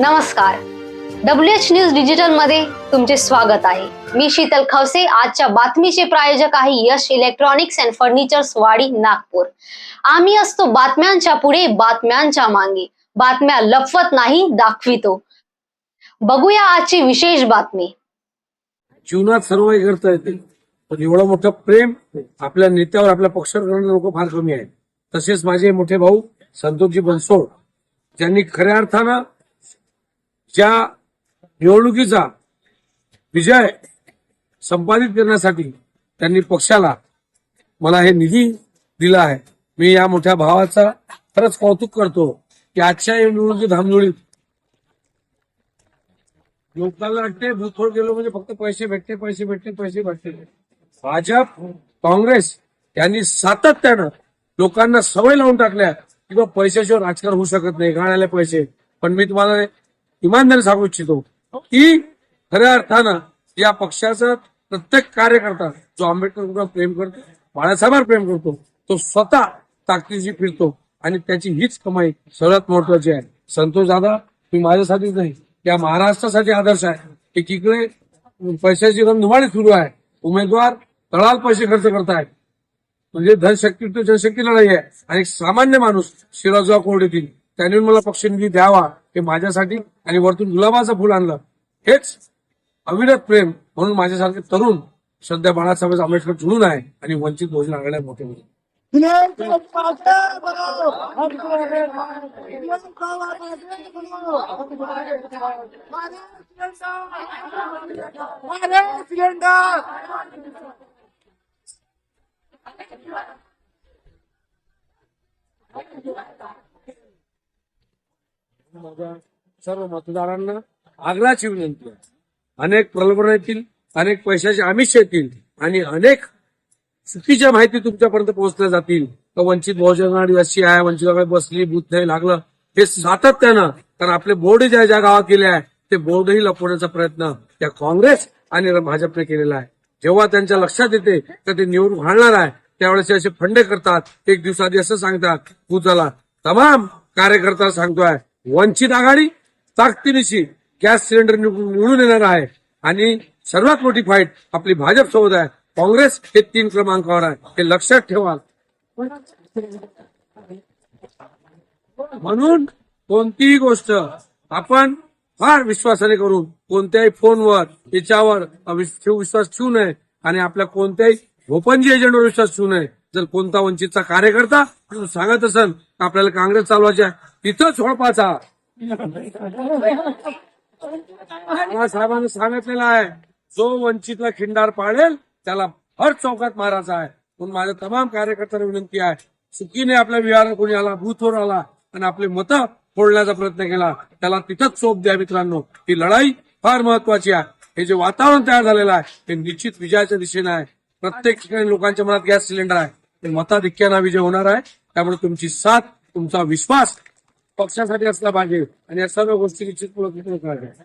नमस्कार. W H news डिजिटलमध्ये तुमचे स्वागत आहे. मी शीतल खवसे आजच्या बातमीचे प्रायोजक आहे यश इलेक्ट्रॉनिक्स अँड फर्निचर्स वाडी नागपूर. आम्ही असतो बातम्यांच्या पुढे बातम्यांच्या मागे. बातम्या लपवत नाही दाखवितो. बघूया आजची विशेष बातमी. जीवनात सर्व करता येते पण एवढं मोठं प्रेम आपल्या नेत्यावर आपल्या पक्षावर करणारे लोक फार कमी आहेत. तसेच माझे मोठे भाऊ संतोषजी बनसोड ज्यांनी खऱ्या अर्थानं ज्या निवडणुकीचा विजय संपादित करण्यासाठी त्यांनी पक्षाला मला हे निधी दिला आहे. मी या मोठ्या भावाचा खरंच कौतुक करतो की आजच्या या निवडणुकी धामधुळीत लोकांना वाटते भूतफोड गेलो म्हणजे फक्त पैसे भेटते पैसे भेटते पैसे भेटते. भाजप काँग्रेस यांनी सातत्यानं लोकांना सवय लावून टाकल्या की पैशाशिवाय राजकारण होऊ शकत नाही गाण्याला पैसे. पण मी तुम्हाला इमानदारी सांगू इच्छितो की खऱ्या अर्थानं या पक्षाचा प्रत्येक कार्यकर्ता जो आंबेडकर प्रेम करतो बाळासाहेबांवर प्रेम करतो तो स्वतः ताकदीची फिरतो आणि त्याची हीच कमाई सर्वात महत्वाची आहे. संतोष दादा तुम्ही माझ्यासाठीच नाही या महाराष्ट्रासाठी आदर्श आहे. एकीकडे पैशाची रणधुमाळी सुरू आहे. उमेदवार तळाल पैसे खर्च करतायत. म्हणजे धनशक्ती तो जनशक्ती लढाई आहे. आणि सामान्य माणूस शिराजराव कोर्ट येतील त्यांनी मला पक्षनिधी द्यावा हे माझ्यासाठी आणि वरतून गुलाबाचं फुल आणलं. हेच अविरत प्रेम म्हणून माझ्यासारखे तरुण सध्या बाळासाहेब आंबेडकर जुळून आहे आणि वंचित बहुजन आघाड्या मोठे होते माझ्या सर्व मतदारांना आग्राची विनंती आहे. अनेक प्रलोभन येतील अनेक पैशाचे आमिष येतील आणि अनेक चुकीच्या माहिती तुमच्यापर्यंत पोहोचल्या जातील. तर वंचित बहुजन आघाडी अशी आहे वंचित बसली बूथ नाही लागलं हे सातत्यानं कारण आपले बोर्ड ज्या ज्या गावात केले आहे ते बोर्डही लपवण्याचा प्रयत्न त्या काँग्रेस आणि भाजपने केलेला आहे. जेव्हा त्यांच्या लक्षात येते तर ते निवडून घालणार आहे. त्यावेळेस असे फंडे करतात. एक दिवसाआधी असं सांगतात पूजाला तमाम कार्यकर्ता सांगतोय वंचित आघाडी ताकदीनिशी गॅस सिलेंडर निवडून येणार आहे. आणि सर्वात मोठी फाईट आपली भाजप सोबत आहे. काँग्रेस हे तीन क्रमांकावर आहे. हे लक्षात ठेवा म्हणून कोणतीही गोष्ट आपण फार विश्वासाने करून कोणत्याही फोनवर याच्यावर विश्वास ठेवू नये. आणि आपल्या कोणत्याही भोपनजी एजंटवर विश्वास ठेवू नये जर कोणता वंचितचा कार्यकर्ता सांगत असेल आपल्याला काँग्रेस चालवायची आहे तिथंच होळपाचा साहेबांनी सांगितलेला आहे जो वंचितला खिंडार पाडेल त्याला हर चौकात मारायचा आहे. म्हणून माझ्या तमाम कार्यकर्त्यांना विनंती आहे चुकीने आपल्या विहारात कोणी आला बूथवर आला आणि आपले मतं फोडण्याचा प्रयत्न केला त्याला तिथंच चोप द्या मित्रांनो. ही लढाई फार महत्वाची आहे. हे जे वातावरण तयार झालेलं आहे ते निश्चित विजयाच्या दिशेने आहे. प्रत्येक ठिकाणी लोकांच्या मनात गॅस सिलेंडर आहे. ते मताधिक्याना विजय होणार आहे. त्यामुळे तुमची साथ तुमचा विश्वास पक्षासाठी असला पाहिजे. आणि या सर्व गोष्टी निश्चितपूर्वक करायच्या.